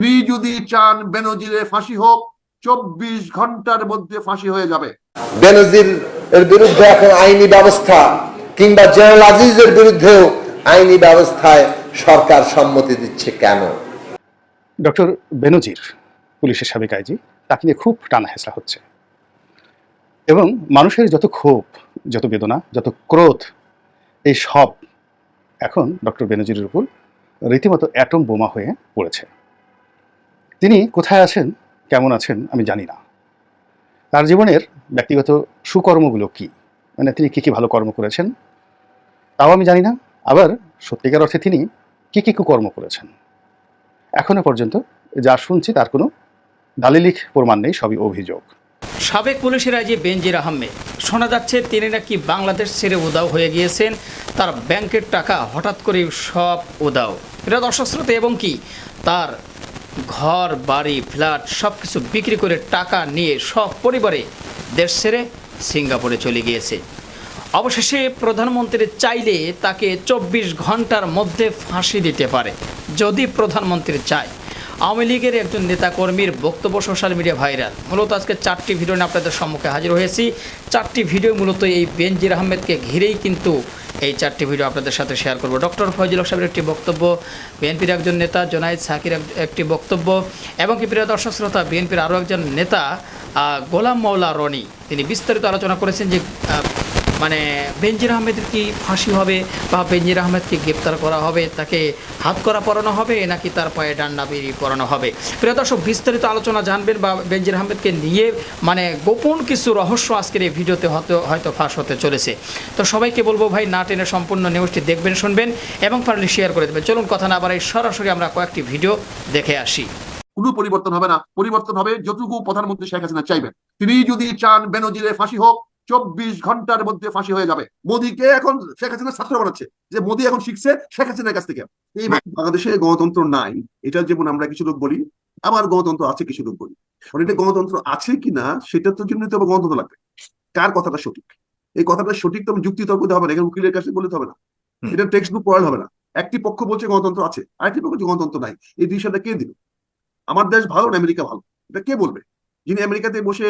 তিনি যদি চান বেনজিরে ফাঁসি হোক চব্বিশ ঘণ্টার মধ্যে ফাঁসি হয়ে যাবে। বেনজির এর বিরুদ্ধে এখন আইনি ব্যবস্থা কিংবা জেনারেল আজিজের বিরুদ্ধেও আইনি ব্যবস্থায় সরকার সম্মতি দিচ্ছে কেন? ডক্টর বেনজির পুলিশের সাবেক আইজি তাকে নিয়ে খুব টানা হেসা হচ্ছে। এবং মানুষের যত ক্ষোভ যত বেদনা যত ক্রোধ এই সব এখন ডক্টর বেনজিরের উপর রীতিমতো অ্যাটম বোমা হয়ে পড়েছে। তিনি কোথায় আছেন, কেমন আছেন, আমি জানি না। তার জীবনের ব্যক্তিগত সুকর্মগুলো কি? মানে তিনি কী কী ভালো কর্ম করেছেন? তাও আমি জানি না। আবার সত্যিকার অর্থে তিনি কী কী কুকর্ম করেছেন? এখনও পর্যন্ত যা শুনছি তার কোনো দালিলিক প্রমাণ নেই, সবই অভিযোগ। সাবেক পুলিশের আইজি বেনজির আহমেদ, শোনা যাচ্ছে তিনি নাকি বাংলাদেশ ছেড়ে উদাও হয়ে গিয়েছেন, তার ব্যাংকের টাকা হঠাৎ করে সব উদাও। এটা দর্শক শ্রোতা, এবং কি? তার ঘর, বাড়ি, ফ্ল্যাট সব কিছু বিক্রি করে টাকা নিয়ে সব পরিবারে দেশ ছেড়ে সিঙ্গাপুরে চলে গিয়েছে। অবশেষে প্রধানমন্ত্রী চাইলে তাকে চব্বিশ ঘণ্টার মধ্যে ফাঁসি দিতে পারে, যদি প্রধানমন্ত্রী চায়। আওয়ামী লীগের একজন নেতাকর্মীর বক্তব্য সোশ্যাল মিডিয়া ভাইরাল। মূলত আজকে চারটি ভিডিও নিয়ে আপনাদের সম্মুখে হাজির হয়েছি। চারটি ভিডিও মূলত এই বেনজির আহমেদকে ঘিরেই কিন্তু এই চারটি ভিডিও আপনাদের সাথে শেয়ার করব। ডক্টর ফয়জুল সাহেবের একটি বক্তব্য, বিএনপির একজন নেতা জোনায়েদ সাকির এক- একটি বক্তব্য, এবং কি প্রিয় দর্শক শ্রোতা, বিএনপির আরও একজন নেতা গোলাম মৌলা রনি। তিনি বিস্তারিত আলোচনা করেছেন যে মানে বেনজির আহমেদের কি ফাঁসি হবে বা বেনজির আহমেদকে গ্রেপ্তার করা হবে, তাকে হাত করা পরানো হবে নাকি তার পায়ে ডান্ডা বেরিয়ে পরানো হবে? প্রিয় দর্শক, বিস্তারিত আলোচনা জানবেন বা বেনজির আহমেদকে নিয়ে মানে গোপন কিছু রহস্য আজকের এই ভিডিওতে হয়তো হয়তো ফাঁস হতে চলেছে। তো সবাইকে বলব ভাই, না টেনে সম্পূর্ণ নিউজটি দেখবেন, শুনবেন এবং পারলে শেয়ার করে দেবেন। চলুন কথা না বাড়াই, সরাসরি আমরা কয়েকটি ভিডিও দেখে আসি। কোনো পরিবর্তন হবে না। পরিবর্তন হবে যতটুকু প্রধানমন্ত্রী শেখ হাসিনা চাইবেন। তিনি যদি চান বেনজিরে ফাঁসি হোক চব্বিশ ঘণ্টার মধ্যে ফাঁসি হয়ে যাবে। মোদীকে এখন শেখ হাসিনা ছাত্র বানাচ্ছে। যে মোদী এখন শিখছে শেখ হাসিনার কাছ থেকে। এই বাংলাদেশে গণতন্ত্র নাই। এটা যেমন আমরা কিছু লোক বলি আমার গণতন্ত্র আছে কিছু লোক বলি। এটা গণতন্ত্র আছে কিনা সেটা তো জন্য তো গণতন্ত্র লাগবে। কার কথাটা সঠিক? এই কথাটা সঠিক তো যুক্তি তর্ক হবে না এখানে উকিলের কাছে বলতে হবে না। এটা টেক্সট বুক পড়ালে হবে না। একটি পক্ষ বলছে গণতন্ত্র আছে আরেকটি পক্ষ গণতন্ত্র নাই। এই বিষয়টা কে দিল? আমার দেশ ভালো না আমেরিকা ভালো? এটা কে বলবে? যিনি আমেরিকাতে বসে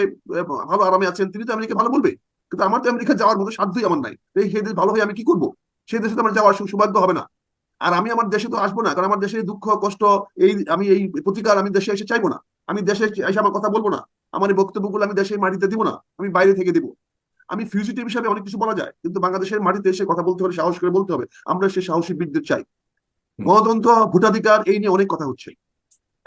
ভালো আরামে আছেন তিনি তো আমেরিকা ভালো বলবে? কিন্তু আমার তো আমেরিকা যাওয়ার মতো সাধ্যই আমার নাই। সেই দেশ ভালো হয়ে আমি কি করব? সেই দেশে তো আমার যাওয়ার সু- সৌভাগ্য হবে না। আর আমি আমার দেশে তো আসব না কারণ আমার দেশে দুঃখ কষ্ট এই আমি এই প্রতিকার আমি দেশে এসে চাইব না। আমি দেশে এসে আমার কথা বলব না। আমার এই বক্তব্যগুলো আমি দেশের মাটিতে দিব না। আমি বাইরে থেকে দিব। আমি ফিউজিটিভ হিসাবে অনেক কিছু বলা যায় কিন্তু বাংলাদেশের মাটিতে এসে কথা বলতে হলে সাহস করে বলতে হবে। আমরা সেই সাহসী বিদ্যুৎ চাই। গণতন্ত্র ভোটাধিকার এই নিয়ে অনেক কথা হচ্ছে।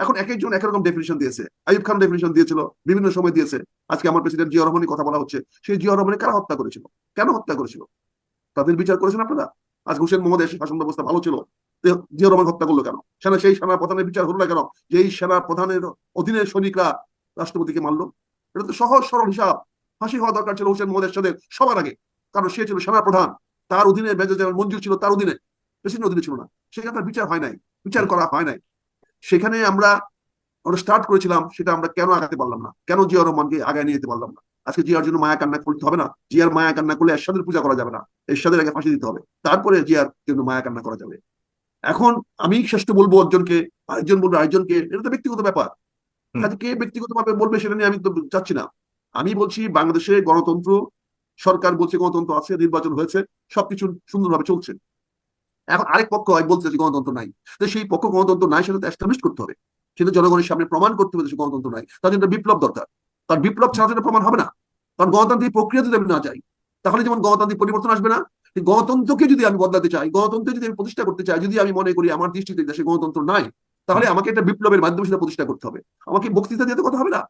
এখন এক একজন একরকম ডেফিনেশন দিয়েছে। আইব খান ডেফিনেশন দিয়েছিল, বিভিন্ন সময় দিয়েছে। আজকে আমার প্রেসিডেন্ট জিয়া রহমানের কথা বলা হচ্ছে। সেই জিয়া রহমানের কারা হত্যা করেছিল? কেন হত্যা করেছিল? তাদের বিচার করেছেন আপনারা? আজ হোসেন মোহাম্মদ এসে শাসন ব্যবস্থা ভালো ছিল। জিয়া রহমান হত্যা করল কেন? সেনা সেই সেনা প্রধানের বিচার হলো না কেন? এই সেনা প্রধানের অধীনের সৈনিকরা রাষ্ট্রপতিকে মারলো? এটা তো সহজ সরল হিসাব। ফাঁসি হওয়া দরকার ছিল হোসেন মোহাম্মদ এরশাদের সবার আগে। কারণ সে ছিল সেনা প্রধান তার অধীনে মেজর জেনারেল মঞ্জুর ছিল তার অধীনে। প্রেসিডেন্ট অধীনে ছিল না। সেখানে তার বিচার হয় নাই। বিচার করা হয় নাই। সেখানে আমরা আমরা স্টার্ট করেছিলাম সেটা আমরা কেন আগাতে পারলাম না? কেন জিয়া রহমানকে আগায় নিয়ে যেতে পারলাম না? আজকে জিয়ার জন্য মায়া কান্না করতে হবে না? জিয়ার মায়া কান্না করলে এরশাদের পূজা করা যাবে না। এরশাদের আগে ফাঁসি দিতে হবে। তারপরে জিয়ার জন্য মায়া কান্না করা যাবে। এখন আমি শ্রেষ্ঠ বলব একজনকে আরেকজন বলব আরেকজনকে এটা তো ব্যক্তিগত ব্যাপার। কে ব্যক্তিগত ভাবে বলবে সেটা নিয়ে আমি তো চাচ্ছি না। আমি বলছি বাংলাদেশে গণতন্ত্র সরকার বলছে গণতন্ত্র আছে নির্বাচন হয়েছে সবকিছু সুন্দরভাবে চলছে। এখন আরেক পক্ষ হয়, বলছে যে গণতন্ত্র নাই। তো সেই পক্ষ গণতন্ত্র নাই সেটা তো এস্টাবলিশ করতে হবে। সেটা জনগণের সামনে প্রমাণ করতে হবে যে গণতন্ত্র নাই। তার জন্য বিপ্লব দরকার। কারণ বিপ্লব ছাড়া সেটা প্রমাণ হবে না। কারণ গণতান্ত্রিক প্রক্রিয়া যদি আমি না যাই, তাহলে যেমন গণতান্ত্রিক পরিবর্তন আসবে না গণতন্ত্রকে যদি আমি বদলাতে চাই গণতন্ত্র যদি আমি প্রতিষ্ঠা করতে চাই, যদি আমি মনে করি আমার দৃষ্টিতে দেশে গণতন্ত্র নাই, তাহলে আমাকে একটা বিপ্লবের মাধ্যমে সেটা প্রতিষ্ঠা করতে হবে। আমাকে বক্তৃতা দিয়ে তো কথা হবে না।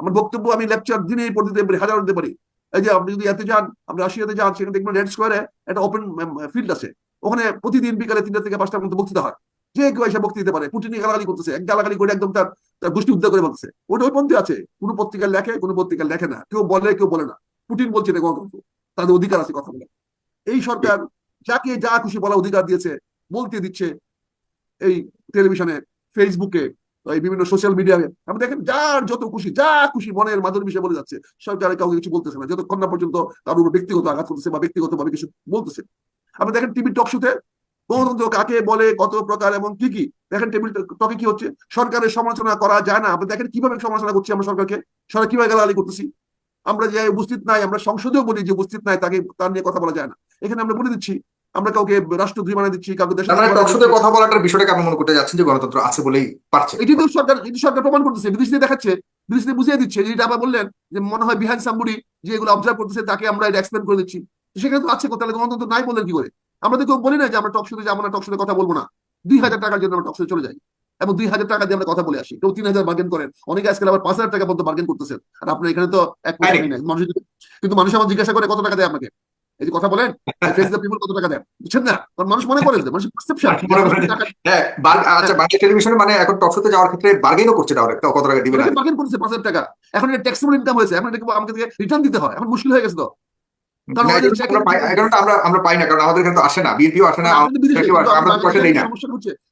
আমার বক্তব্য আমি লেকচার দিনে পড়তে পারি হাজার দিতে পারি। এই যে আপনি যদি এতে যান, আপনি রাশিয়াতে যান, সেখানে দেখবেন রেড স্কোয়ারে একটা ওপেন ফিল্ড আছে। ওখানে প্রতিদিন বিকালে তিনটা থেকে পাঁচটার মধ্যে বক্তৃতা হয়। যে কেউ এসে বক্তৃতা দিতে পারে পুটিনি গালাগালি করতেছে, এক গালাগালি করে একদম তার তার গোষ্ঠী উদ্ধার করে বলতেছে। ওটা ওই পন্থী আছে, কোনো পত্রিকায় লেখে, কোনো পত্রিকায় লেখে না। কেউ বলে কেউ বলে না। পুটিন বলছে এটা গণতন্ত্র। তাদের অধিকার আছে কথা বলে এই সরকার যাকে যা খুশি বলা অধিকার দিয়েছে, বলতে দিচ্ছে এই টেলিভিশনে, ফেসবুকে, এই বিভিন্ন সোশ্যাল মিডিয়ায়। আপনি দেখেন, যার যত খুশি, যা খুশি মনের মাধুর বিষয়ে বলে যাচ্ছে। সরকার কাউকে কিছু বলতেছে না। যতক্ষণ না পর্যন্ত কারোর উপর ব্যক্তিগত আঘাত করতেছে বা ব্যক্তিগত ভাবে কিছু বলতেছে আপনি দেখেন টিভি টক শোতে গণতন্ত্র কাকে বলে কত প্রকার এবং কি কি? দেখেন টেবিল টকে কি হচ্ছে? সরকারের সমালোচনা করা যায় না। আপনি দেখেন কীভাবে সমালোচনা করছি আমরা সরকারকে? সরকার কীভাবে গালাগালি করতেছি? আমরা যে উপস্থিত নাই আমরা সংসদেও বলি যে উপস্থিত নাই তাকে তার নিয়ে কথা বলা যায় না। এখানে আমরা বলে দিচ্ছি আমরা কাউকে রাষ্ট্রদ্রোহী বানিয়ে দিচ্ছি কাউকে দেশের কথা বলাটার বিষয়টাকে আপনি মনে করতে যাচ্ছেন যে গণতন্ত্র আছে বলেই পারছে? এটি তো সরকার এটি সরকার প্রমাণ করতেছে বিদেশিতে দেখাচ্ছে বিদেশিতে বুঝিয়ে দিচ্ছে। যেটা আবার বললেন যে মনে হয় বিহান সাম্বুরি যে এগুলো অবজার্ভ করতেছে তাকে আমরা এটা এক্সপ্লেন করে দিচ্ছি। সেখানে তো আছে তাহলে গণতন্ত্র নাই বললেন কি করে? আমরা তো কেউ বলি না যে আমরা টকশোতে যাব না টকশোতে কথা বলব না। দুই হাজার টাকার জন্য আমরা টকশোতে চলে যাই। এবং দুই হাজার টাকা দিয়ে আমরা কথা বলে আসি। কেউ তিন হাজার বার্গেন করেন। অনেকে আজকাল আবার পাঁচ হাজার টাকা পর্যন্ত বার্গেন করতেছেন। আর আপনার এখানে তো এক মানুষ কিন্তু মানুষ আমার জিজ্ঞাসা করে কত টাকা দেয় আপনাকে? এই যে কথা বলেন ফেস দ্য পিপল কত টাকা দেন বুঝছেন না? কারণ মানুষ মনে করে যে মানুষের পারসেপশন মনে করে যে- হ্যাঁ আচ্ছা বাংলা টেলিভিশনে মানে এখন টকশোতে যাওয়ার ক্ষেত্রে বার্গেনও করছে ডাইরেক্ট কত টাকা দিবে না? বার্গেন করেছে পাঁচ হাজার টাকা। এখন এটা ট্যাক্সেবল ইনকাম হয়েছে। এখন এটাকে আমাকে রিটার্ন দিতে হয়। এখন মুশকিল হয়ে গেছে তো। আমরা পাই- এই কারণটা আমরা আমরা পাই না কারণ আমাদের এখানে তো আসে না বিএনপিও আসে না না, আমরা পয়সা দিই না।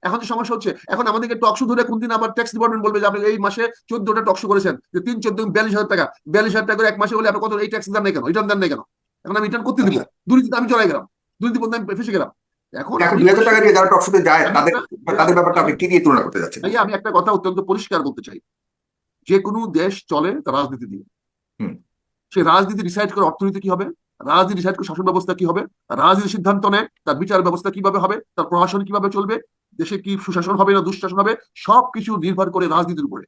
এখন সমস্যা হচ্ছে এখন আমাদেরকে টকশো ধরে কোন দিন আবার ট্যাক্স ডিপার্টমেন্ট বলবে যে আপনি এই মাসে চোদ্দটা টকশো করেছেন যে তিন চোদ্দ বিয়াল্লিশ হাজার টাকা বিয়াল্লিশ হাজার টাকা করে এক মাসে বলে আপনি কত এই ট্যাক্স দেন নাই কেন রিটার্ন দেন নাই কেন? এখন আমি রিটার্ন করতে দিব দুর্নীতিতে আমি জড়াই গেলাম দুর্নীতি বলতে আমি ফেসে গেলাম। এখন এখন টাকা দিয়ে যারা টকশোতে যায় তাদের তাদের ব্যাপারটা আপনি কি দিয়ে তুলনা করতে যাচ্ছেন? আমি একটা কথা অত্যন্ত পরিষ্কার বলতে চাই। যে কোনো দেশ চলে তার রাজনীতি দিয়ে। সে রাজনীতি ডিসাইড করে অর্থনীতি কি হবে? রাজনীতি করে শাসন ব্যবস্থা কি হবে? রাজনীতি সিদ্ধান্ত নেয়, তার বিচার ব্যবস্থা কীভাবে হবে? তার প্রশাসন কীভাবে চলবে? দেশে কি সুশাসন হবে না দুঃশাসন হবে? সবকিছু নির্ভর করে রাজনীতির উপরে।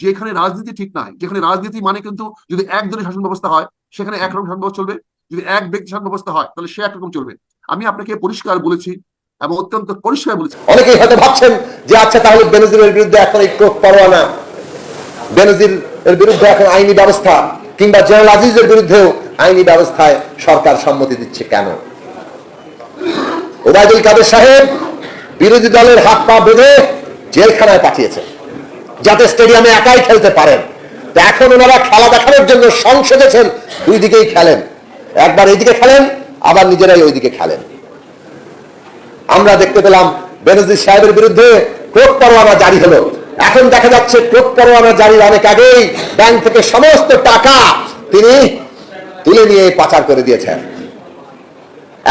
যেখানে রাজনীতি ঠিক নাই, যেখানে রাজনীতি মানে কিন্তু যদি এক শাসন ব্যবস্থা হয়, সেখানে একরকম শাসন ব্যবস্থা চলবে। যদি এক ব্যক্তি শাসন ব্যবস্থা হয়, তাহলে সে একরকম চলবে। আমি আপনাকে পরিষ্কার বলেছি এবং অত্যন্ত পরিষ্কার বলেছি। অনেকেই হয়তো ভাবছেন যে আচ্ছা তাহলে বেনজিরের বিরুদ্ধে এখন এই কোর্ট পরোয়ানা বেনজির এর বিরুদ্ধে এখন আইনি ব্যবস্থা কিংবা জেনারেল আজিজের বিরুদ্ধেও আইনি ব্যবস্থায় সরকার সম্মতি দিচ্ছে কেন? ওবায়দুল কাদের সাহেব বিরোধী দলের হাত পা বেঁধে জেলখানায় পাঠিয়েছে যাতে স্টেডিয়ামে একাই খেলতে পারেন। এখন ওনারা খেলা দেখানোর জন্য সংসদেছেন, দুই দিকেই খেলেন। একবার এইদিকে খেলেন, আবার নিজেরাই ওইদিকে খেলেন। আমরা দেখতে পেলাম বেনজির সাহেবের বিরুদ্ধে কোর্ট পরোয়ানা জারি হলো। এখন দেখা যাচ্ছে কোর্ট পরোয়ানা জারির অনেক আগেই ব্যাংক থেকে সমস্ত টাকা তিনি তুলে নিয়ে পাচার করে দিয়েছেন।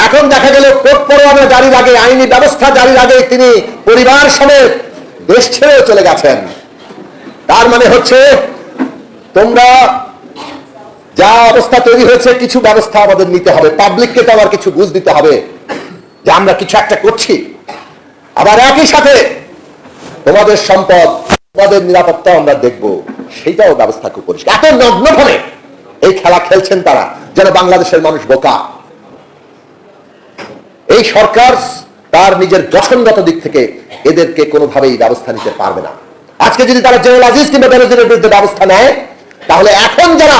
এখন দেখা গেল কোর্ট পরোয়ানা জারির আইনি ব্যবস্থা জারির আগে তিনি পরিবার সমেত দেশ ছেড়েও চলে গেছেন। তার মানে হচ্ছে, তোমরা যা অবস্থা তৈরি হয়েছে, কিছু ব্যবস্থা আমাদের নিতে হবে। পাবলিককে তো আবার কিছু বুঝ দিতে হবে যে আমরা কিছু একটা করছি। আবার একই সাথে তোমাদের সম্পদ, তোমাদের নিরাপত্তা আমরা দেখব। সেইটাও ব্যবস্থা খুব এত নগ্নভাবে এই খেলা খেলছেন তারা, যেন বাংলাদেশের মানুষ বোকা। এই সরকার তার নিজের গঠনগত দিক থেকে এদেরকে কোনোভাবেই ব্যবস্থা নিতে পারবে না। আজকে যদি তারা জেনারেল আজিজ কিংবা বেনজিরের বিরুদ্ধে ব্যবস্থা নেয়, তাহলে এখন যারা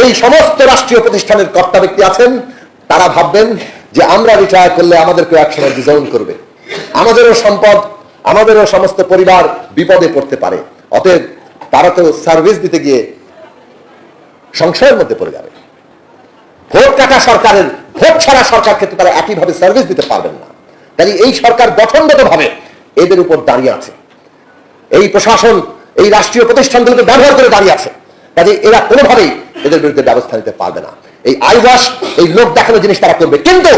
এই সমস্ত রাষ্ট্রীয় প্রতিষ্ঠানের কর্তা ব্যক্তি আছেন, তারা ভাববেন যে আমরা রিটায়ার করলে আমাদেরকে একসময় ডিজাউন করবে। আমাদেরও সম্পদ, আমাদেরও সমস্ত পরিবার বিপদে পড়তে পারে। অতএব তারা তো সার্ভিস দিতে গিয়ে সংশয়ের মধ্যে পড়ে যাবে। ভোট টাকা সরকারের, ভোট ছাড়া সরকারকে তো তারা একইভাবে সার্ভিস দিতে পারবেন না। কাজে এই সরকার গঠনগত ভাবে এদের উপর দাঁড়িয়ে আছে। এই প্রশাসন, এই রাষ্ট্রীয় প্রতিষ্ঠানগুলোকে ব্যবহার করে দাঁড়িয়ে আছে। কাজে এরা কোনোভাবেই এদের বিরুদ্ধে ব্যবস্থা নিতে পারবে না। এই আইবাস এই লোক দেখানো জিনিস তারা করবে। কিন্তু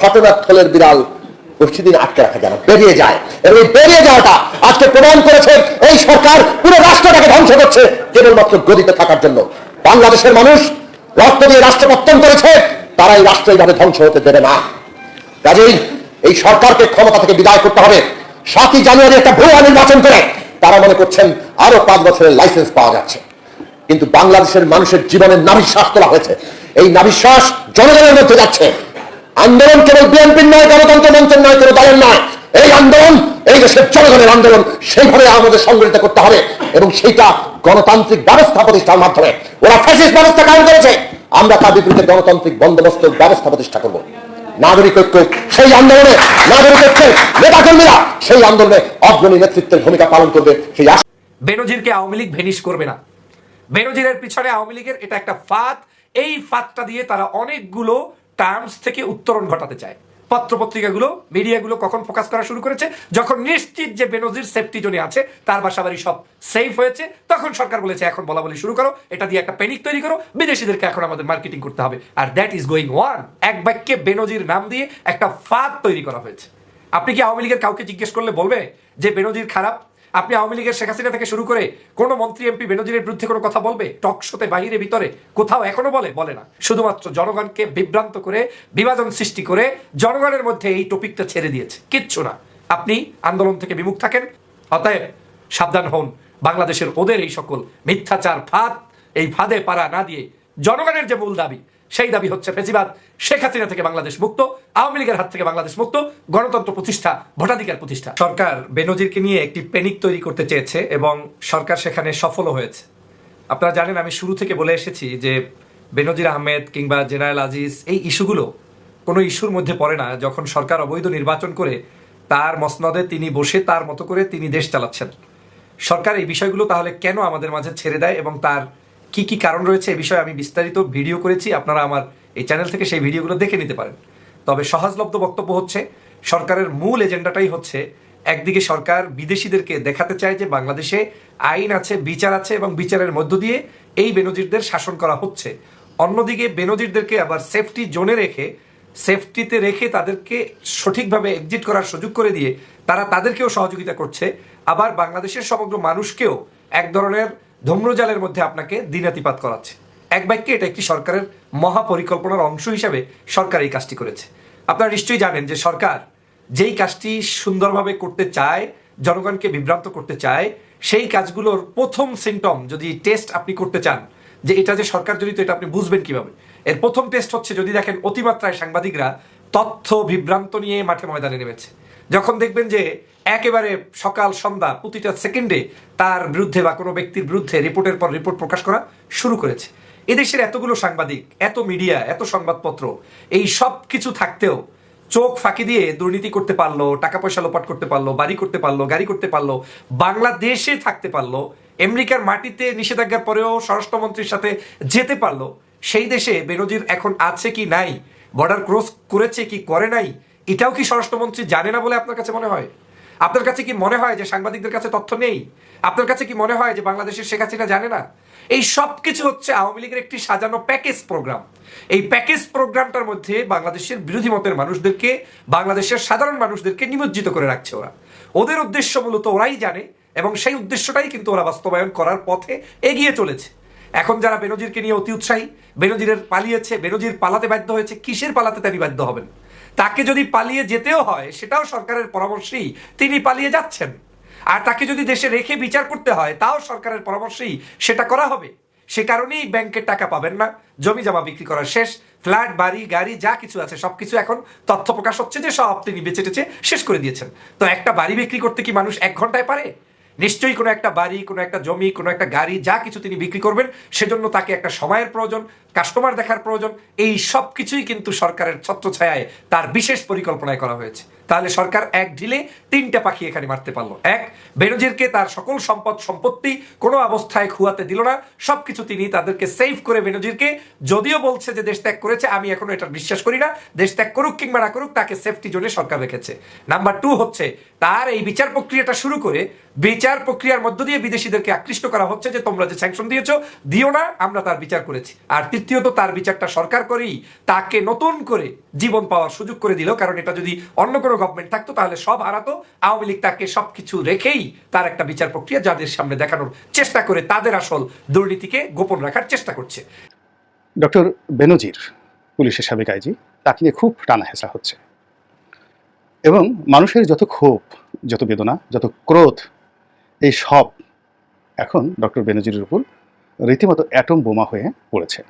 ঘটনার থলের বিড়াল পশ্চিদিন আটকে রাখা যায় না বেরিয়ে যায়। এবং এই বেরিয়ে যাওয়াটা আজকে প্রমাণ করেছে এই সরকার পুরো রাষ্ট্রটাকে ধ্বংস করছে, কেবলমাত্র গদিতে থাকার জন্য। বাংলাদেশের মানুষ রক্ত দিয়ে রাষ্ট্র পত্তন করেছে, তারা এই রাষ্ট্র এইভাবে ধ্বংস হতে দেবে না। কাজেই এই সরকারকে ক্ষমতা থেকে বিদায় করতে হবে। সাতই জানুয়ারি একটা ভুয়া নির্বাচন করে তারা মনে করছেন আরও পাঁচ বছরের লাইসেন্স পাওয়া যাচ্ছে। কিন্তু বাংলাদেশের মানুষের জীবনের নাভিশ্বাস তোলা হয়েছে। এই নাবিশ্বাস জনগণের মধ্যে যাচ্ছে। আন্দোলন কেবল বিএনপির নয়, গণতন্ত্র মঞ্চের নয়, কোনো দলের নয়। এই আন্দোলন, এই দেশের জনগণের আন্দোলন সেইভাবে আমাদের সংগঠিত করতে হবে এবং সেইটা গণতান্ত্রিক ব্যবস্থা প্রতিষ্ঠার মাধ্যমে। ওরা ফ্যাসিস্ট ব্যবস্থা কায়ম করেছে। আমরা তার বিপরীতে গণতান্ত্রিক বন্দোবস্ত ব্যবস্থা প্রতিষ্ঠা করব। নাগরিক ঐক্য, সেই আন্দোলনে নাগরিক ঐক্যের নেতাকর্মীরা সেই আন্দোলনে অগ্রণী নেতৃত্বের ভূমিকা পালন করবে, সেই আশা বেনজিরকে আওয়ামী লীগ ভেনিশ করবে না। বেনজিরের পিছনে আওয়ামী লীগের এটা একটা ফাঁদ। এই ফাঁদটা দিয়ে তারা অনেকগুলো টার্মস থেকে উত্তরণ ঘটাতে চায়। পত্রপত্রিকাগুলো, মিডিয়াগুলো কখন ফোকাস করা শুরু করেছে? যখন নিশ্চিত যে বেনজির সেফটি জোনে আছে, তার বাসাবাড়ি সব সেফ হয়েছে, তখন সরকার বলেছে, এখন বলা বলি শুরু করো। এটা দিয়ে একটা প্যানিক তৈরি করো। বিদেশিদেরকে এখন আমাদের মার্কেটিং করতে হবে। আর দ্যাট ইজ গোয়িং ওয়ান এক বাক্যে বেনজির নাম দিয়ে একটা ফাঁদ তৈরি করা হয়েছে। আপনি কি আওয়ামী লীগের কাউকে জিজ্ঞেস করলে বলবে যে বেনজির খারাপ? আপনি আওয়ামী লীগের শেখ হাসিনা থেকে শুরু করে কোনো মন্ত্রী, এমপি, বেনজিরের বিরুদ্ধে কোনো কথা বলবে? টক শোতে বাহিরে ভিতরে, কোথাও এখনও বলে? বলে না। শুধুমাত্র জনগণকে বিভ্রান্ত করে, বিভাজন সৃষ্টি করে জনগণের মধ্যে এই টপিকটা ছেড়ে দিয়েছে। কিচ্ছু না। আপনি আন্দোলন থেকে বিমুখ থাকেন। অতএব সাবধান হন। বাংলাদেশের ওদের এই সকল মিথ্যাচার, ফাঁদ, এই ফাঁদে পাড়া না দিয়ে জনগণের যে মূল দাবি সেই দাবি হচ্ছে ফেসিবাদ শেখ হাসিনা থেকে বাংলাদেশ মুক্ত, আওয়ামী লীগের হাত থেকে বাংলাদেশ মুক্ত, গণতন্ত্র প্রতিষ্ঠা, ভোটাধিকার প্রতিষ্ঠা। সরকার বেনজিরকে নিয়ে একটি প্যানিক তৈরি করতে চেয়েছে এবং সরকার সেখানে সফলও হয়েছে। আপনারা জানেন, আমি শুরু থেকে বলে এসেছি যে বেনজির আহমেদ কিংবা জেনারেল আজিজ এই ইস্যুগুলো কোনো ইস্যুর মধ্যে পড়ে না। যখন সরকার অবৈধ নির্বাচন করে তার মসনদে তিনি বসে তার মতো করে তিনি দেশ চালাচ্ছেন। সরকার এই বিষয়গুলো তাহলে কেন আমাদের মাঝে ছেড়ে দেয় এবং তার কি কি কারণ রয়েছে এ বিষয়ে আমি বিস্তারিত ভিডিও করেছি। আপনারা আমার এই চ্যানেল থেকে সেই ভিডিওগুলো দেখে নিতে পারেন। তবে সহজলব্ধ বক্তব্য হচ্ছে, সরকারের মূল এজেন্ডাটাই হচ্ছে একদিকে সরকার বিদেশিদেরকে দেখাতে চায় যে বাংলাদেশে আইন আছে, বিচার আছে এবং বিচারের মধ্য দিয়ে এই বেনজিরদের শাসন করা হচ্ছে। অন্যদিকে বেনজিরদেরকে আবার সেফটি জোনে রেখে, সেফটিতে রেখে তাদেরকে সঠিকভাবে এক্সিট করার সুযোগ করে দিয়ে তারা তাদেরকেও সহযোগিতা করছে। আবার বাংলাদেশের সমগ্র মানুষকেও এক ধরনের ধূম্রজালের মধ্যে আপনাকে দিনাতিপাত করাচ্ছে। এক বাক্যে এটা একটি সরকারের মহাপরিকল্পনার অংশ হিসাবে সরকার এই কাজটি করেছে। আপনারা নিশ্চয়ই জানেন যে সরকার যেই কাজটি সুন্দরভাবে করতে চায়, জনগণকে বিভ্রান্ত করতে চায়, সেই কাজগুলোর প্রথম সিমটম যদি টেস্ট আপনি করতে চান, যে এটা যে সরকার জড়িত, এটা আপনি বুঝবেন কীভাবে? এর প্রথম টেস্ট হচ্ছে যদি দেখেন অতিমাত্রায় সাংবাদিকরা তথ্য বিভ্রান্ত নিয়ে মাঠে ময়দানে নেমেছে। যখন দেখবেন যে একেবারে সকাল, সন্ধ্যা, প্রতিটা সেকেন্ডে তার বিরুদ্ধে বা কোনো ব্যক্তির বিরুদ্ধে রিপোর্টের পর রিপোর্ট প্রকাশ করা শুরু করেছে। এদেশের এতগুলো সাংবাদিক, এত মিডিয়া, এত সংবাদপত্র, এই সব কিছু থাকতেও চোখ ফাঁকি দিয়ে দুর্নীতি করতে পারল, টাকা পয়সা লোপাট করতে পারল, বাড়ি করতে পারল, গাড়ি করতে পারল, বাংলাদেশে থাকতে পারল, আমেরিকার মাটিতে নিষেধাজ্ঞার পরেও স্বরাষ্ট্রমন্ত্রীর সাথে যেতে পারল, সেই দেশে বেনজির এখন আছে কি নাই, বর্ডার ক্রস করেছে কি করে নাই এটাও কি স্বরাষ্ট্রমন্ত্রী জানে না বলে আপনার কাছে মনে হয়? আপনার কাছে কি মনে হয় যে সাংবাদিকদের কাছে তথ্য নেই? আপনার কাছে কি মনে হয় যে বাংলাদেশের শেখ হাসিনা জানে না? এই সব কিছু হচ্ছে আওয়ামী লীগের একটি সাজানো প্যাকেজ প্রোগ্রাম এই প্যাকেজ প্রোগ্রামটার মধ্যে বাংলাদেশের বিরোধী মতের মানুষদেরকে, বাংলাদেশের সাধারণ মানুষদেরকে নিমজ্জিত করে রাখছে ওরা। ওদের উদ্দেশ্য মূলত ওরাই জানে এবং সেই উদ্দেশ্যটাই কিন্তু ওরা বাস্তবায়ন করার পথে এগিয়ে চলেছে। এখন যারা বেনজিরকে নিয়ে অতি উৎসাহী, বেনজিরের পালিয়েছে, বেনজির পালাতে বাধ্য হয়েছে, কিসের পালাতে তিনি বাধ্য হবেন? তাকে যদি পালিয়ে যেতেও হয়, সেটাও সরকারের পরামর্শেই তিনি পালিয়ে যাচ্ছেন। আর তাকে যদি দেশে রেখে বিচার করতে হয়, তাও সরকারের পরামর্শেই সেটা করা হবে। সে কারণেই ব্যাংকের টাকা পাবেন না। জমি জমা বিক্রি করা শেষ। ফ্ল্যাট, বাড়ি, গাড়ি, যা কিছু আছে সব কিছু এখন তথ্য প্রকাশ হচ্ছে যে সব তিনি বেঁচে টেচে শেষ করে দিয়েছেন। তো একটা বাড়ি বিক্রি করতে কি মানুষ এক ঘন্টায় পারে? নিশ্চয়ই কোনো একটা বাড়ি, কোনো একটা জমি, কোনো একটা গাড়ি, যা কিছু তিনি বিক্রি করবেন, সেজন্য তাকে একটা সময়ের প্রয়োজন কাস্টমার দেখার প্রয়োজন, এই সব কিছুই কিন্তু সরকারের ছত্রছায়ায় তার বিশেষ পরিকল্পনায় করা হয়েছে। তাহলে সরকার এক ঢিলে তিনটা পাখি এখানে মারতে পারল। এক, বেনজিরকে তার সকল সম্পদ, সম্পত্তি কোনো অবস্থায় খুয়াতে দিল না। সবকিছু তিনি তাদেরকে সেভ করে বেনজিরকে, যদিও বলছে যে দেশ ত্যাগ করেছে, আমি এখনও এটা বিশ্বাস করি না। দেশ ত্যাগ করুক কিংবা না করুক, তাকে সেফটি জোনে সরকার রেখেছে। নাম্বার টু হচ্ছে, তার এই বিচার প্রক্রিয়াটা শুরু করে, বিচার প্রক্রিয়ার মধ্য দিয়ে বিদেশিদেরকে আকৃষ্ট করা হচ্ছে যে তোমরা যে স্যাংশন দিয়েছ, দিও না, আমরা তার বিচার করেছি। আর তৃতীয়ত, তার বিচারটা সরকার করেই তাকে নতুন করে জীবন পাওয়ার সুযোগ করে দিল, কারণ এটা যদি অন্য কোনো গভর্নমেন্ট থাকতো, তাহলে সব হারাতো। আওয়ামী লীগ তাকে সবকিছু রেখেই তার একটা বিচার প্রক্রিয়া যাদের সামনে দেখানোর চেষ্টা করে, তাদের আসল দুর্নীতিকে গোপন রাখার চেষ্টা করছে। ডক্টর বেনজির, পুলিশের সাবেক আইজি, তাকে নিয়ে খুব টানা হেঁচা হচ্ছে। এবং মানুষের যত ক্ষোভ, যত বেদনা, যত ক্রোধ, এই সব এখন ডক্টর বেনজিরের উপর রীতিমতো অ্যাটম বোমা হয়ে পড়েছে।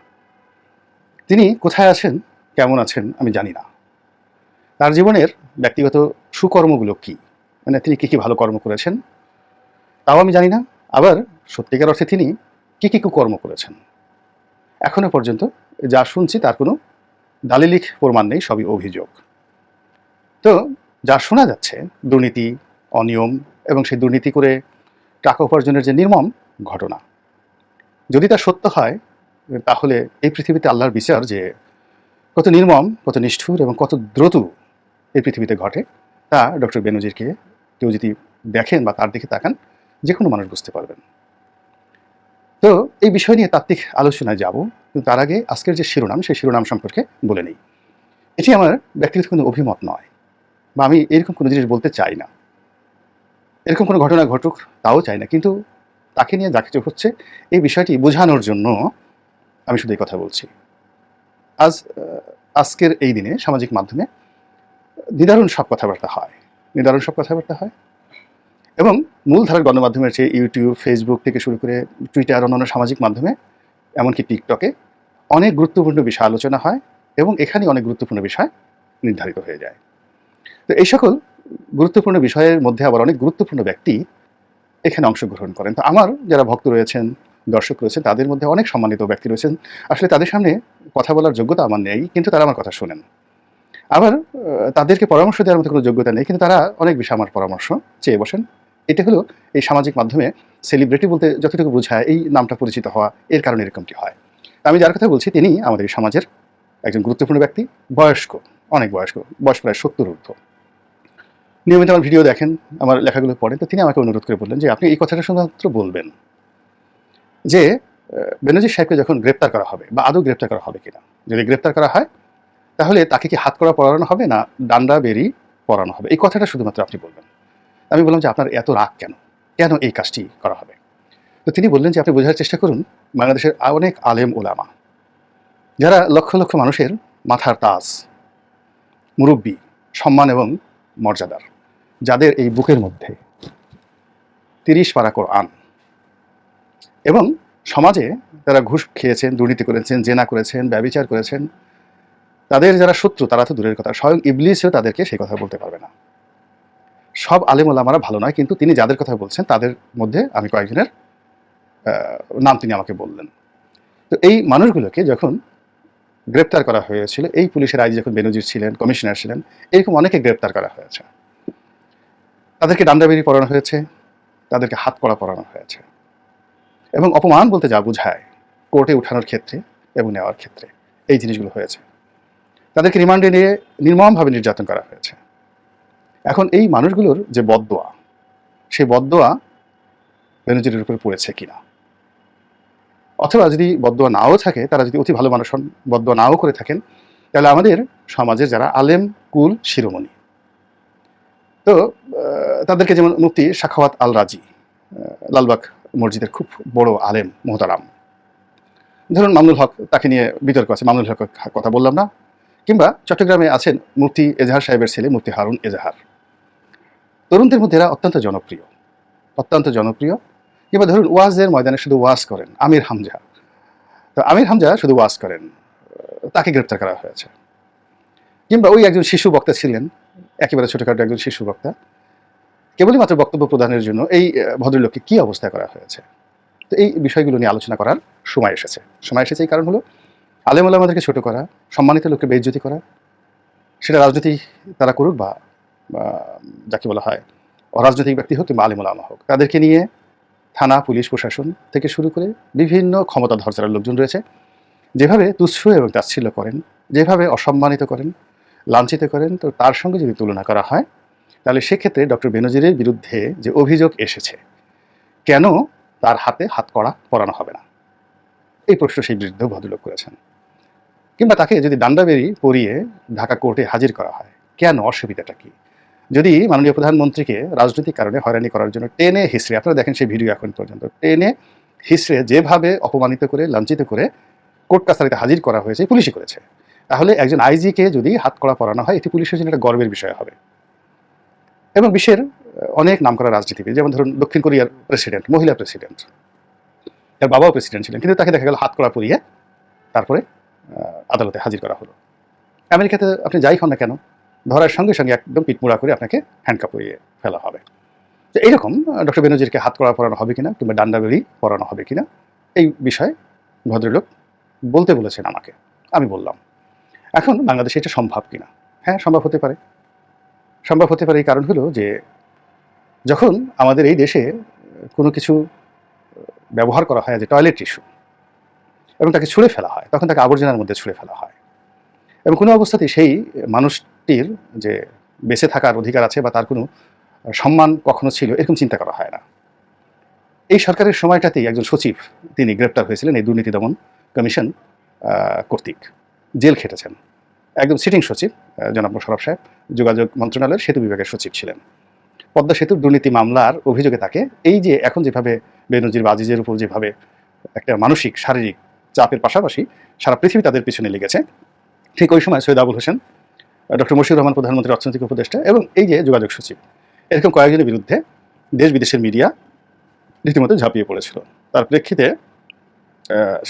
তিনি কোথায় আছেন, কেমন আছেন, আমি জানি না। তার জীবনের ব্যক্তিগত সুকর্মগুলো কি? মানে তিনি কী কী ভালো কর্ম করেছেন? তাও আমি জানি না। আবার সত্যিকার অর্থে তিনি কী কী কুকর্ম করেছেন? এখনও পর্যন্ত যা শুনছি তার কোনো দালিলিক প্রমাণ নেই, সবই অভিযোগ। তো যা শোনা যাচ্ছে, দুর্নীতি, অনিয়ম এবং সেই দুর্নীতি করে টাকা উপার্জনের যে নির্মম ঘটনা, যদি তা সত্য হয়, তাহলে এই পৃথিবীতে আল্লাহর বিচার যে কত নির্মম, কত নিষ্ঠুর এবং কত দ্রুত এই পৃথিবীতে ঘটে, তা ডক্টর বেনজিরকে কেউ যদি দেখেন বা তার দিকে তাকান যে কোনো মানুষ বুঝতে পারবেন। তো এই বিষয় নিয়ে তাত্ত্বিক আলোচনায় যাব, কিন্তু তার আগে আজকের যে শিরোনাম, সেই শিরোনাম সম্পর্কে বলে নেই। এটি আমার ব্যক্তিগত কোনো অভিমত নয়, বা আমি এরকম কোনো জিনিস বলতে চাই না। এরকম কোনো ঘটনা ঘটুক, তাও চাই না, কিন্তু তাকে নিয়ে যা কিছু হচ্ছে, এই বিষয়টি বোঝানোর জন্য আমি শুধু এই কথা বলছি। আজ আজকের এই দিনে সামাজিক মাধ্যমে নিদারুণ সব কথাবার্তা হয়। নিদারুণ সব কথাবার্তা হয়। এবং মূলধারার গণমাধ্যমের চেয়ে ইউটিউব, ফেসবুক থেকে শুরু করে টুইটার, অন্যান্য সামাজিক মাধ্যমে, এমনকি টিকটকে অনেক গুরুত্বপূর্ণ বিষয় আলোচনা হয় এবং এখানে অনেক গুরুত্বপূর্ণ বিষয় নির্ধারিত হয়ে যায়। তো এই সকল গুরুত্বপূর্ণ বিষয়ের মধ্যে আবার অনেক গুরুত্বপূর্ণ ব্যক্তি এখানে অংশগ্রহণ করেন। তো আমার যারা ভক্ত রয়েছেন, দর্শক রয়েছেন, তাদের মধ্যে অনেক সম্মানিত ব্যক্তি রয়েছেন। আসলে তাদের সামনে কথা বলার যোগ্যতা আমার নেই, কিন্তু তারা আমার কথা শোনেন। আবার তাদেরকে পরামর্শ দেওয়ার মতো কোনো যোগ্যতা নেই, কিন্তু তারা অনেক বেশি আমার পরামর্শ চেয়ে বসেন। এটা হলো এই সামাজিক মাধ্যমে সেলিব্রিটি বলতে যতটুকু বোঝায়, এই নামটা পরিচিত হওয়া, এর কারণে এরকমটি হয়। আমি যার কথা বলছি, তিনি আমাদের এই সমাজের একজন গুরুত্বপূর্ণ ব্যক্তি, বয়স্ক, অনেক বয়স্ক, বয়স প্রায় সত্তর ঊর্ধ্ব। নিয়মিত আমার ভিডিও দেখেন, আমার লেখাগুলো পড়েন, তো তিনি আমাকে অনুরোধ করে বললেন যে, আপনি এই কথাটা শুধুমাত্র বলবেন যে বেনজির সাহেবকে যখন গ্রেপ্তার করা হবে বা আদৌ গ্রেপ্তার করা হবে কিনা? যদি গ্রেপ্তার করা হয় তাহলে তাকে কি হাত করা পড়ানো হবে না ডান্ডা বেরি পড়ানো হবে? এই কথাটা শুধুমাত্র আপনি বলবেন। আমি বললাম যে, আপনার এত রাগ কেন? কেন এই কাজটি করা হবে? তো তিনি বললেন যে, আপনি বোঝার চেষ্টা করুন, বাংলাদেশের অনেক আলেম ওলামা, যারা লক্ষ লক্ষ মানুষের মাথার তাজ, মুরব্বী, সম্মান এবং মর্যাদার, যাদের এই বুকের মধ্যে তিরিশ পারা কোরআন এবং সমাজে তারা ঘুষ খেয়েছেন, দুর্নীতি করেছেন, জেনা করেছেন, ব্যবিচার করেছেন তাদের যারা শত্রু, তারা তো দূরের কথা। স্বয়ং ইবলিসও তাদেরকে সেই কথা বলতে পারবে না। সব আলেম ওলামারা ভালো নয়, কিন্তু তিনি যাদের কথা বলছেন, তাদের মধ্যে আমি কয়েকজনের নাম তিনি আমাকে বললেন। তো এই মানুষগুলোকে যখন গ্রেপ্তার করা হয়েছিল, এই পুলিশের আইজি যখন বেনজির ছিলেন, কমিশনার ছিলেন, এরকম অনেকে গ্রেপ্তার করা হয়েছে। তাদেরকে ডান্ডাবেরি পড়ানো হয়েছে, তাদেরকে হাত কড়া পড়ানো হয়েছে। এবং অপমান বলতে যা বোঝায়, কোর্টে উঠানোর ক্ষেত্রে এবং নেওয়ার ক্ষেত্রে এই জিনিসগুলো হয়েছে। তাদেরকে রিমান্ডে নিয়ে নির্মমভাবে নির্যাতন করা হয়েছে। এখন এই মানুষগুলোর যে বদদোয়া, সেই বদদোয়া বেনজিরের উপরে পড়েছে কিনা? অথবা যদি বদদোয়া নাও থাকে, তারা যদি অতি ভালো মানুষ হন, বদদোয়া নাও করে থাকেন, তাহলে আমাদের সমাজের যারা আলেম, কুল, শিরোমণি, তো তাদেরকে যেমন মুফতি শাখাওয়াত আল রাজি লালবাগ মসজিদের খুব বড় আলেম, মোহতারাম। ধরুন মামুনুল হক তাকে নিয়ে বিতর্ক আছে। মামুনুল হক কথা বললাম না। কিংবা চট্টগ্রামে আছেন মুফতি এজাহার সাহেবের ছেলে মুফতি হারুন এজাহার। তরুণদের মধ্যে এরা অত্যন্ত জনপ্রিয়। অত্যন্ত জনপ্রিয়। কিংবা ধরুন ওয়াজের ময়দানে শুধু ওয়াজ করেন, আমির হামজা। তো আমির হামজা শুধু ওয়াজ করেন, তাকে গ্রেপ্তার করা হয়েছে। কিংবা ওই একজন শিশু বক্তা ছিলেন, একেবারে ছোটখাটো একজন শিশু বক্তা। কেবলই মাত্র বক্তব্য প্রদানের জন্য এই ভদ্রলোককে কি অবস্থা করা হয়েছে? তো এই বিষয়গুলো নিয়ে আলোচনা করার সময় এসেছে। সময় এসেছে এই কারণ হলো আলেম আমাদেরকে ছোট করা, সম্মানিত লোককে বেইজ্জতি করা, সেটা রাজনীতি তারা করুক বা যাকে বলা হয় অরাজনৈতিক ব্যক্তি হোক কিংবা আলিম ওলামা হোক, তাদেরকে নিয়ে থানা, পুলিশ, প্রশাসন থেকে শুরু করে বিভিন্ন ক্ষমতাধর যারা লোকজন রয়েছে, যেভাবে তুচ্ছ এবং তাচ্ছিল্য করেন, যেভাবে অসম্মানিত করেন, লাঞ্ছিত করেন, তো তার সঙ্গে যদি তুলনা করা হয়, তাহলে সেক্ষেত্রে ডক্টর বেনজিরের বিরুদ্ধে যে অভিযোগ এসেছে, কেন তার হাতে হাত করা পরানো হবে না? এই প্রশ্ন সেই বিরুদ্ধে ভদ্রলোক করেছেন। কিংবা তাকে যদি ডান্ডাবেরি পরিয়ে ঢাকা কোর্টে হাজির করা হয়, কেন? অসুবিধাটা কি? যদি মাননীয় প্রধানমন্ত্রীকে রাজনৈতিক কারণে হয়রানি করার জন্য টেনে হিস্ট্রি আপনারা দেখেন সেই ভিডিও এখন পর্যন্ত, টেনে হিস্ট্রে যেভাবে অপমানিত করে, লাঞ্ছিত করে কোর্ট কাছারিতে হাজির করা হয়েছে, পুলিশই করেছে। তাহলে একজন আইজিকে যদি হাত করা পড়ানো হয়, এটি পুলিশের জন্য একটা গর্বের বিষয় হবে। এবং বিশ্বের অনেক নামকরা রাজনীতিবিদ, যেমন ধরুন দক্ষিণ কোরিয়ার প্রেসিডেন্ট, মহিলা প্রেসিডেন্ট, তার বাবাও প্রেসিডেন্ট ছিলেন, কিন্তু তাকে দেখা গেল হাত করা পরিয়ে তারপরে আদালতে হাজির করা হলো। আমেরিকাতে আপনি যাই হন না কেন, ধরার সঙ্গে সঙ্গে একদম পিটমুড়া করে আপনাকে হ্যান্ডকাপ পরিয়ে ফেলা হবে। তো এইরকম ডক্টর বেনজিরকে হাত করা পরানো হবে কিনা কিংবা ডান্ডাবেরি পরানো হবে কিনা, এই বিষয়ে ভদ্রলোক বলতে বলেছেন আমাকে। আমি বললাম, এখন বাংলাদেশে এটা সম্ভব কিনা? হ্যাঁ সম্ভব হতে পারে। সম্ভব হতে পারে এই কারণ হলো যে, যখন আমাদের এই দেশে কোনো কিছু ব্যবহার করা হয় যে টয়লেট টিস্যু এবং তাকে ছুঁড়ে ফেলা হয়। তখন তাকে আবর্জনার মধ্যে ছুঁড়ে ফেলা হয়। এবং কোনো অবস্থাতেই সেই মানুষটির যে বেঁচে থাকার অধিকার আছে বা তার কোনো সম্মান কখনো ছিল, এরকম চিন্তা করা হয় না। এই সরকারের সময়টাতেই একজন সচিব তিনি গ্রেপ্তার হয়েছিলেন এই দুর্নীতি দমন কমিশন কর্তৃক। জেল খেটেছেন। একদম সিটিং সচিব জনাব মোশারফ সাহেব। যোগাযোগ মন্ত্রণালয়ের সেতু বিভাগের সচিব ছিলেন। পদ্মা সেতুর দুর্নীতি মামলার অভিযোগে তাকে এই যে এখন যেভাবে বেনজির বা আজিজের উপর যেভাবে একটা মানসিক, শারীরিক চাপের পাশাপাশি সারা পৃথিবী তাদের পিছনে লেগেছে। ঠিক ওই সময় সৈয়দ আবুল হোসেন ডক্টর মশিউর রহমান প্রধানমন্ত্রীর অর্থনৈতিক উপদেষ্টা এবং এই যে যোগাযোগ সচিব, এরকম কয়েকজনের বিরুদ্ধে দেশ বিদেশের মিডিয়া রীতিমতো ঝাঁপিয়ে পড়েছিল। তার প্রেক্ষিতে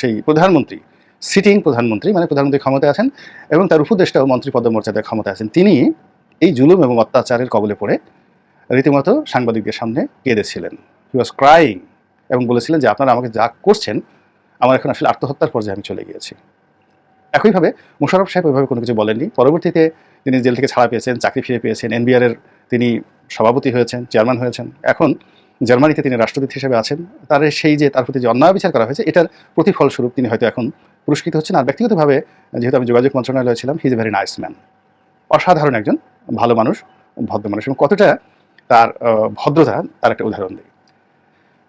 সেই প্রধানমন্ত্রী সিটিং প্রধানমন্ত্রী মানে প্রধানমন্ত্রী ক্ষমতায় আছেন এবং তার উপদেষ্টা ও মন্ত্রী পদমর্যাদায় ক্ষমতায় আছেন, তিনি এই জুলুম এবং অত্যাচারের কবলে পড়ে রীতিমতো সাংবাদিকদের সামনে কেঁদেছিলেন। হি ওয়াজ ক্রাইং এবং বলেছিলেন যে, আপনারা আমাকে যা করছেন আমার এখন আসলে আত্মহত্যার পর্যায়ে আমি চলে গিয়েছি। একইভাবে মোশাররফ সাহেব ওইভাবে কোনো কিছু বলেননি। পরবর্তীতে তিনি জেল থেকে ছাড়া পেয়েছেন, চাকরি ফিরে পেয়েছেন, এনবিআর এর তিনি সভাপতি হয়েছেন, চেয়ারম্যান হয়েছেন। এখন জার্মানিতে তিনি রাষ্ট্রদূত হিসেবে আছেন। তার সেই যে তার প্রতি যে অন্যায় বিচার করা হয়েছে, এটার প্রতিফলস্বরূপ তিনি হয়তো এখন পুরস্কৃত হচ্ছেন। আর ব্যক্তিগতভাবে যেহেতু আমি যোগাযোগ মন্ত্রণালয়ে ছিলাম he is very nice man অসাধারণ একজন, ভালো মানুষ, ভদ্র মানুষ এবং কতটা তার ভদ্রতা, তার একটা উদাহরণ দিই।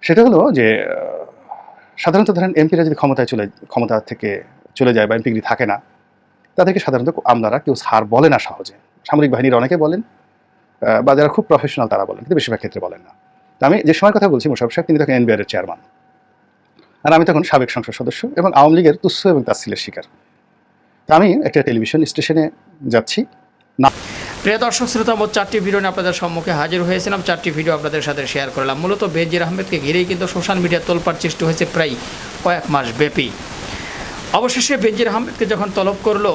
সেটা হলো যে সাধারণত ধরেন এমপিরা যদি ক্ষমতায় চলে, ক্ষমতা থেকে চলে যায় বা এমপিগিরি থাকে না, তাদেরকে সাধারণত আমলারা কেউ সার বলে না সহজে। সামরিক বাহিনীর অনেকে বলেন বা যারা খুব প্রফেশনাল তারা বলেন, কিন্তু বেশিরভাগ ক্ষেত্রে বলেন না। তো আমি যে সময় কথা বলছি, মোশারফ সাহেব, তিনি তখন এনবিআর এর চেয়ারম্যান আর আমি তখন সাবেক সংসদ সদস্য এবং আওয়ামী লীগের তুচ্ছ এবং তাচ্ছিলের শিকার। তা আমি একটা টেলিভিশন স্টেশনে যাচ্ছি প্রিয় দর্শক, শ্রোতা, মোট চারটি ভিডিও নিয়ে আপনাদের সম্মুখে হাজির হয়েছিলাম। চারটি ভিডিও আপনাদের সাথে শেয়ার করলাম। মূলত বেনজির আহমেদকে ঘিরেই কিন্তু সোশ্যাল মিডিয়া তোলপার সৃষ্টি হয়েছে প্রায় কয়েক মাস ব্যাপী। অবশেষে বেনজির আহমেদকে যখন তলব করল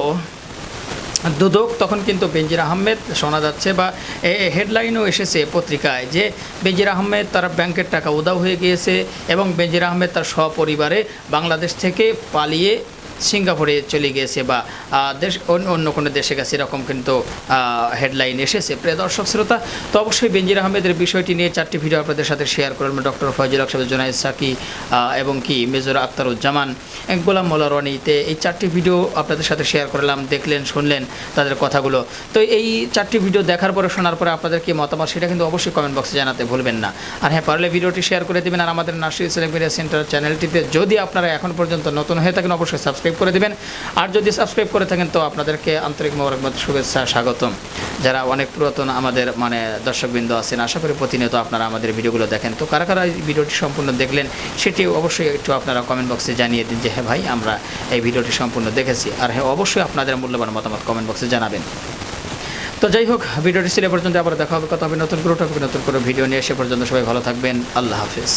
দুদক, তখন কিন্তু বেঞ্জির আহমেদ শোনা যাচ্ছে বা হেডলাইনও এসেছে পত্রিকায় যে বেনজির আহমেদ তার ব্যাংকের টাকা উদাও হয়ে গিয়েছে এবং বেনজির আহমেদ তার সপরিবারে বাংলাদেশ থেকে পালিয়ে সিঙ্গাপুরে চলে গিয়েছে বা দেশ, অন্য কোনো দেশে গেছে, এরকম কিন্তু হেডলাইন এসেছে। প্রিয় দর্শক, শ্রোতা, তো অবশ্যই বেনজির আহমেদের বিষয়টি নিয়ে চারটি ভিডিও আপনাদের সাথে শেয়ার করলাম ডক্টর ফয়জুল আকসাদ জোনাইদ সাকি এবং কি মেজর আক্তারুজ্জামান গোলাম মোল্লা রনিতে এই চারটি ভিডিও আপনাদের সাথে শেয়ার করলাম, দেখলেন, শুনলেন তাদের কথাগুলো। তো এই চারটি ভিডিও দেখার পরে, শোনার পরে আপনাদের কি মতামত, সেটা কিন্তু অবশ্যই কমেন্ট বক্সে জানাতে ভুলবেন না। আর হ্যাঁ পারলে ভিডিওটি শেয়ার করে দেবেন, আর আমাদের নার্সিং ইসলাম সেন্টার চ্যানেলটিতে যদি আপনারা এখন পর্যন্ত নতুন হয়ে থাকেন, অবশ্যই সাবস্ক্রাইব করে দেবেন। আর যদি সাবস্ক্রাইব করে থাকেন, তো আপনাদেরকে আন্তরিক মোবারকবাদ, শুভেচ্ছা, স্বাগতম। যারা অনেক পুরাতন আমাদের মানে দর্শকবৃন্দ আছেন, আশা করি প্রতিনিয়ত আপনারা আমাদের ভিডিওগুলো দেখেন। তো কারা কারা এই ভিডিওটি সম্পূর্ণ দেখলেন, সেটি অবশ্যই একটু আপনারা কমেন্ট বক্সে জানিয়ে দিন যে হ্যাঁ ভাই, আমরা এই ভিডিওটি সম্পূর্ণ দেখেছি। আর হ্যাঁ অবশ্যই আপনাদের মূল্যবান মতামত কমেন্ট বক্সে জানাবেন। তো যাই হোক, ভিডিওটি ছিল পর্যন্ত আবার দেখা হবে, কথা হবে নতুন করে টপিক নতুন করে ভিডিও নিয়ে। সে পর্যন্ত সবাই ভালো থাকবেন, আল্লাহ হাফিজ।